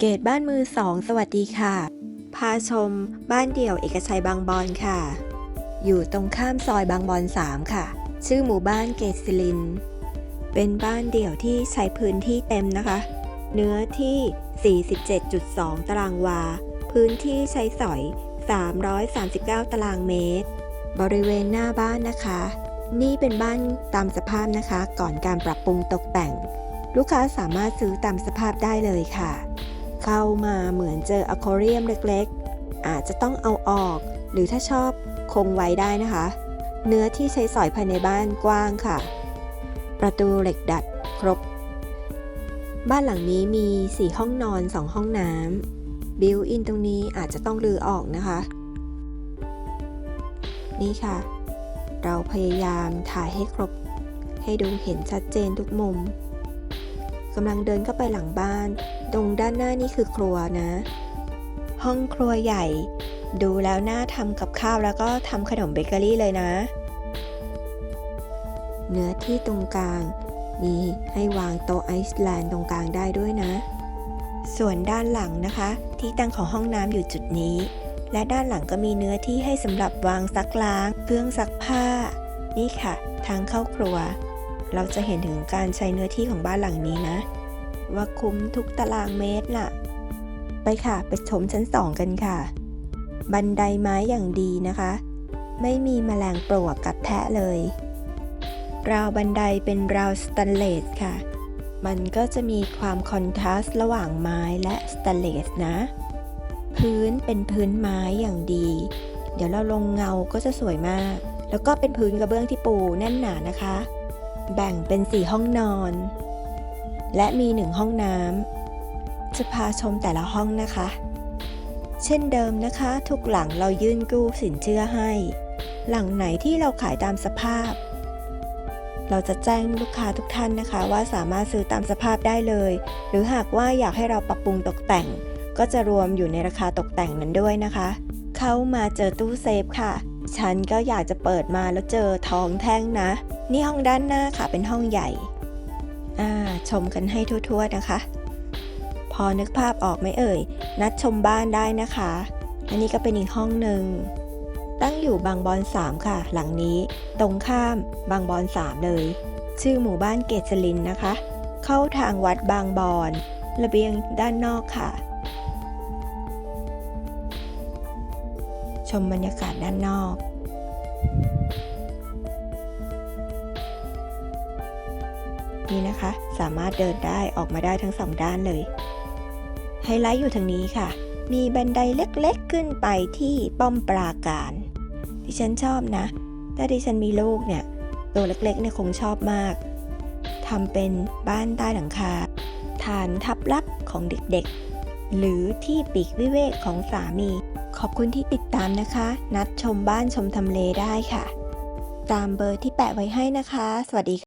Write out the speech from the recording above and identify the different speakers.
Speaker 1: เกตบ้านมือสองสวัสดีค่ะ พาชมบ้านเดี่ยวเอกชัยบางบอนค่ะ อยู่ตรงข้ามซอยบางบอน3ค่ะ ชื่อหมู่บ้านเกตซิลิน เป็นบ้านเดี่ยวที่ใช้พื้นที่เต็มนะคะ เนื้อที่ 47.2 ตารางวา พื้นที่ใช้สอย 339 ตารางเมตร บริเวณหน้าบ้านนะคะ นี่เป็นบ้านตามสภาพนะคะ ก่อนการปรับปรุงตกแต่ง ลูกค้าสามารถซื้อตามสภาพได้เลยค่ะ เข้ามาเหมือนเจออะควาเรียมเล็กๆ อาจจะต้องเอาออก หรือถ้าชอบคงไว้ได้นะคะ เนื้อที่ใช้สอยภายในบ้านกว้างค่ะ ประตูเหล็กดัดครบ บ้านหลังนี้มี 4 ห้องนอน 2 ห้องน้ำบิวอินตรงนี้อาจจะต้องรื้อออกนะคะ นี่ค่ะ เราพยายามถ่ายให้ครบ ให้ดูเห็นชัดเจนทุกมุม กำลังเดินเข้าไปหลังบ้าน ตรงด้านหน้านี่คือครัวนะ ห้องครัวใหญ่ ดูแล้วน่าทำกับข้าวแล้วก็ทำขนมเบเกอรี่เลยนะ เนื้อที่ตรงกลาง มีให้วางโต๊ะไอซ์แลนด์ตรงกลางได้ด้วยนะ ส่วนด้านหลังนะคะ ที่ตั้งของห้องน้ำอยู่จุดนี้ และด้านหลังก็มีเนื้อที่ให้สำหรับวางซักล้าง เครื่องซักผ้า นี่ค่ะ ทางเข้าครัว เราจะเห็นถึงการใช้เนื้อที่ของบ้านหลังนี้นะ ว่าคุ้มทุกตารางเมตรล่ะ ไปค่ะ ไปชมชั้นสองกันค่ะ บันไดไม้อย่างดีนะคะ ไม่มีแมลงปลวกกัดแทะเลย ราวบันไดเป็นราวสแตนเลสค่ะ มันก็จะมีความคอนทราสต์ระหว่างไม้และสแตนเลสนะ พื้นเป็นพื้นไม้อย่างดี เดี๋ยวเราลงเงาก็จะสวยมากแล้วก็เป็นพื้นกระเบื้องที่ปูแน่นหนานะคะ แบ่งเป็น 4 ห้องนอน และมี 1 ห้องน้ำจะพาชมแต่ละห้องนะคะ เช่นเดิมนะคะ ทุกหลังเรายื่นกู้สินเชื่อให้ หลังไหนที่เราขายตามสภาพ เราจะแจ้งลูกค้าทุกท่านนะคะ ว่าสามารถซื้อตามสภาพได้เลย หรือหากว่าอยากให้เราปรับปรุงตกแต่ง ก็จะรวมอยู่ในราคาตกแต่งนั้นด้วยนะคะ เข้ามาเจอตู้เซฟค่ะ ฉันก็อยากจะเปิดมาแล้วเจอทองแท่งนะ นี่ห้องด้านหน้าค่ะเป็นห้องใหญ่อ่าชมกันให้ทั่วๆนะคะ พอนึกภาพออกไหมเอ่ย นัดชมบ้านได้นะคะ อันนี้ก็เป็นอีกห้องหนึ่ง ตั้งอยู่บางบอน3ค่ะ หลังนี้ ตรงข้ามบางบอน3เลย ชื่อหมู่บ้านเกษลินนะคะ เข้าทางวัดบางบอน ระเบียงด้านนอกค่ะ ชมบรรยากาศด้านนอก นี่นะคะ สามารถเดินได้ออกมาได้ทั้งสองด้านเลย ไฮไลท์อยู่ทางนี้ค่ะ มีบันไดเล็กๆขึ้นไปที่ป้อมปราการดิฉันชอบนะ ถ้าดิฉันมีลูกเนี่ย ตัวเล็กๆเนี่ยคงชอบมาก ทำเป็นบ้านใต้หลังคา ฐานทับลับของเด็กๆ หรือที่ปีกวิเวกของสามี ขอบคุณที่ติดตามนะคะ นัดชมบ้านชมทำเลได้ค่ะ ตามเบอร์ที่แปะไว้ให้นะคะ สวัสดีค่ะ